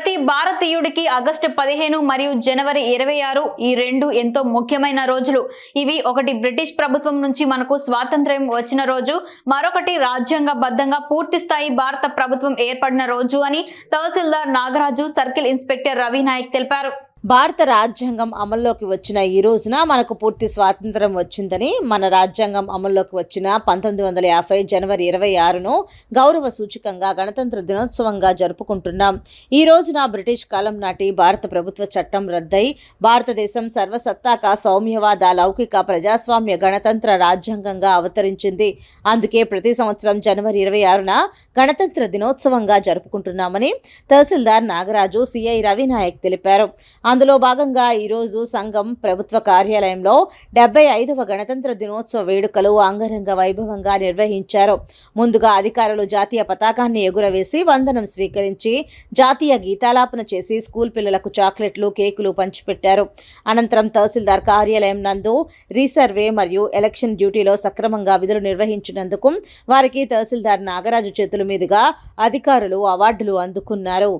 ప్రతి భారతీయుడికి ఆగస్టు పదిహేను మరియు జనవరి ఇరవై ఆరు ఈ రెండు ఎంతో ముఖ్యమైన రోజులు. ఇవి ఒకటి బ్రిటిష్ ప్రభుత్వం నుంచి మనకు స్వాతంత్ర్యం వచ్చిన రోజు మరొకటి రాజ్యాంగబద్ధంగా పూర్తి స్థాయి భారత ప్రభుత్వం ఏర్పడిన రోజు అని తహసీల్దార్ నాగరాజు సర్కిల్ ఇన్స్పెక్టర్ రవి నాయక్ తెలిపారు. భారత రాజ్యాంగం అమల్లోకి వచ్చిన ఈ రోజున మనకు పూర్తి స్వాతంత్రం వచ్చిందని మన రాజ్యాంగం అమల్లోకి వచ్చిన పంతొమ్మిది వందల యాభై జనవరి ఇరవై ఆరును గౌరవ సూచికంగా గణతంత్ర దినోత్సవంగా జరుపుకుంటున్నాం. ఈ రోజున బ్రిటిష్ కాలం నాటి భారత ప్రభుత్వ చట్టం రద్దై భారతదేశం సర్వసత్తాక సౌమ్యవాద లౌకిక ప్రజాస్వామ్య గణతంత్ర రాజ్యాంగంగా అవతరించింది. అందుకే ప్రతి సంవత్సరం జనవరి ఇరవై ఆరున గణతంత్ర దినోత్సవంగా జరుపుకుంటున్నామని తహసీల్దార్ నాగరాజు సిఐ రవినాయక్ తెలిపారు. అందులో భాగంగా ఈరోజు సంఘం ప్రభుత్వ కార్యాలయంలో డెబ్బై ఐదవ గణతంత్ర దినోత్సవ వేడుకలు అంగరంగ వైభవంగా నిర్వహించారు. ముందుగా అధికారులు జాతీయ పతాకాన్ని ఎగురవేసి వందనం స్వీకరించి జాతీయ గీతాలాపన చేసి స్కూల్ పిల్లలకు చాక్లెట్లు కేకులు పంచిపెట్టారు. అనంతరం తహసీల్దార్ కార్యాలయం నందు రీసర్వే మరియు ఎలక్షన్ డ్యూటీలో సక్రమంగా విధులు నిర్వహించినందుకు వారికి తహసీల్దార్ నాగరాజు చేతుల మీదుగా అధికారులు అవార్డులు అందుకున్నారు.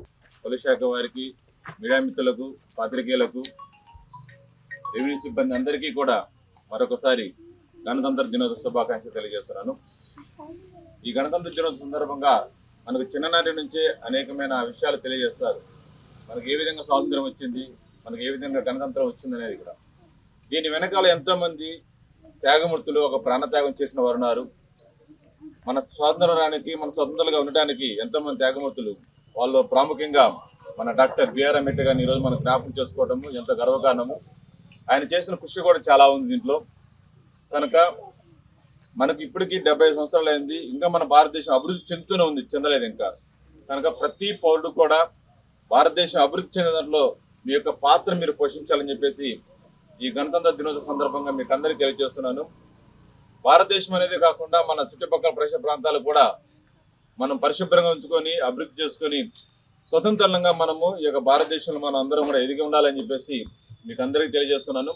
శాఖ వారికి మీడియా మిత్రులకు పాత్రికేయులకు రెవెన్యూ సిబ్బంది అందరికీ కూడా మరొకసారి గణతంత్ర దినోత్సవ శుభాకాంక్షలు తెలియజేస్తున్నాను. ఈ గణతంత్ర దినోత్సవ సందర్భంగా మనకు చిన్ననాటి నుంచే అనేకమైన విషయాలు తెలియజేస్తారు. మనకు ఏ విధంగా స్వాతంత్రం వచ్చింది మనకు ఏ విధంగా గణతంత్రం వచ్చింది అనేది కూడా. దీని వెనకాల ఎంతోమంది త్యాగమూర్తులు ఒక ప్రాణత్యాగం చేసిన వారున్నారు మన స్వాతంత్రానికి మన స్వతంత్రంగా ఉండటానికి ఎంతోమంది త్యాగమూర్తులు వాళ్ళు ప్రాముఖ్యంగా మన డాక్టర్ బిఆర్ అంబేద్కర్ గారిని ఈరోజు మనం జ్ఞాపకం చేసుకోవడము ఎంత గర్వకారణము. ఆయన చేసిన కృషి కూడా చాలా ఉంది దీంట్లో. కనుక మనకి ఇప్పటికీ డెబ్బై సంవత్సరాలు అయింది. ఇంకా మన భారతదేశం అభివృద్ధి చెందుతూనే ఉంది చెందలేదు ఇంకా. కనుక ప్రతి పౌరుడు కూడా భారతదేశం అభివృద్ధి చెందిన దాంట్లో మీ యొక్క పాత్ర మీరు పోషించాలని చెప్పేసి ఈ గణతంత్ర దినోత్సవ సందర్భంగా మీకు అందరికీ తెలియజేస్తున్నాను. భారతదేశం అనేది కాకుండా మన చుట్టుపక్కల ప్రదేశ ప్రాంతాలు కూడా మనం పరిశుభ్రంగా ఉంచుకొని అభివృద్ధి చేసుకొని స్వతంత్రంగా మనము ఈ యొక్క భారతదేశంలో మనం అందరం కూడా ఎదిగి ఉండాలని చెప్పేసి మీకు అందరికీ తెలియజేస్తున్నాను.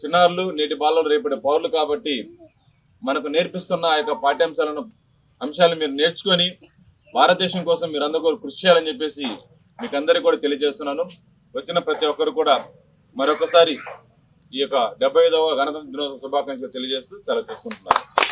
చిన్నారులు నేటి బాలలు రేపటి పౌరులు కాబట్టి మనకు నేర్పిస్తున్న ఆ యొక్క పాఠ్యాంశాలను అంశాలు మీరు నేర్చుకొని భారతదేశం కోసం మీరు అందరూ కృషి చేయాలని చెప్పేసి మీకు అందరికీ కూడా తెలియజేస్తున్నాను. వచ్చిన ప్రతి ఒక్కరు కూడా మరొకసారి ఈ యొక్క డెబ్బై ఐదవ గణతంత్ర దినోత్సవ శుభాకాంక్షలు తెలియజేస్తూ సెలవు చేసుకుంటున్నాను